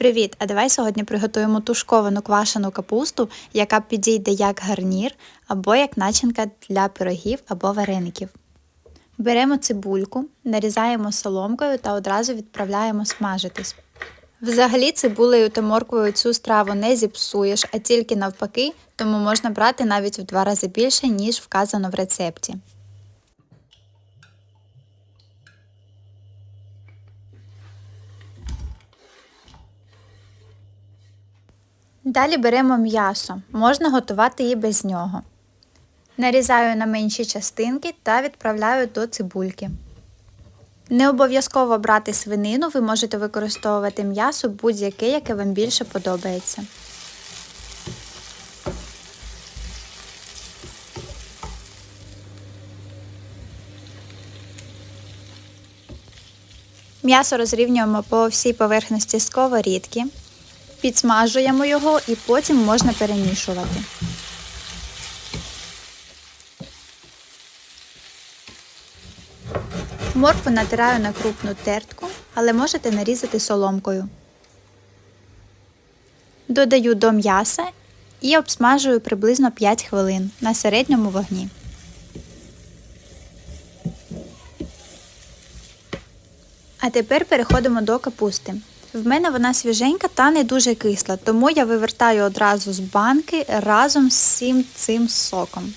Привіт! А давай сьогодні приготуємо тушковану квашену капусту, яка підійде як гарнір або як начинка для пирогів або вареників. Беремо цибульку, нарізаємо соломкою та одразу відправляємо смажитись. Взагалі цибулею та морквою цю страву не зіпсуєш, а тільки навпаки, тому можна брати навіть в два рази більше, ніж вказано в рецепті. Далі беремо м'ясо, можна готувати і без нього. Нарізаю на менші частинки та відправляю до цибульки. Не обов'язково брати свинину, ви можете використовувати м'ясо будь-яке, яке вам більше подобається. М'ясо розрівнюємо по всій поверхності сковорідки. Підсмажуємо його і потім можна перемішувати. Моркву натираю на крупну тертку, але можете нарізати соломкою. Додаю до м'яса і обсмажую приблизно 5 хвилин на середньому вогні. А тепер переходимо до капусти. В мене вона свіженька та не дуже кисла, тому я вивертаю одразу з банки разом з всім цим соком.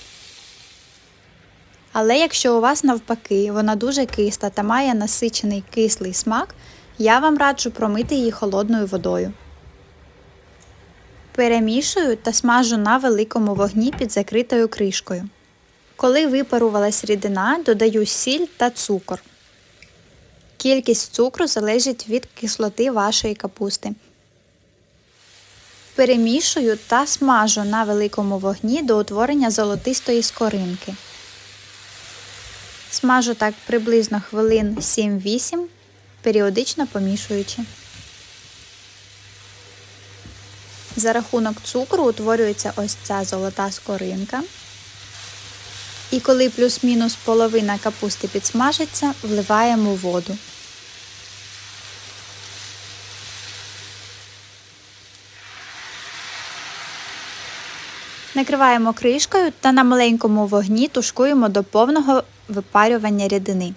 Але якщо у вас навпаки вона дуже кисла та має насичений кислий смак, я вам раджу промити її холодною водою. Перемішую та смажу на великому вогні під закритою кришкою. Коли випарувалась рідина, додаю сіль та цукор. Кількість цукру залежить від кислоти вашої капусти. Перемішую та смажу на великому вогні до утворення золотистої скоринки. Смажу так приблизно хвилин 7-8, періодично помішуючи. За рахунок цукру утворюється ось ця золота скоринка. І коли плюс-мінус половина капусти підсмажиться, вливаємо воду. Накриваємо кришкою та на маленькому вогні тушкуємо до повного випарювання рідини.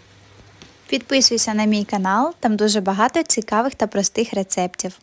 Підписуйся на мій канал, там дуже багато цікавих та простих рецептів.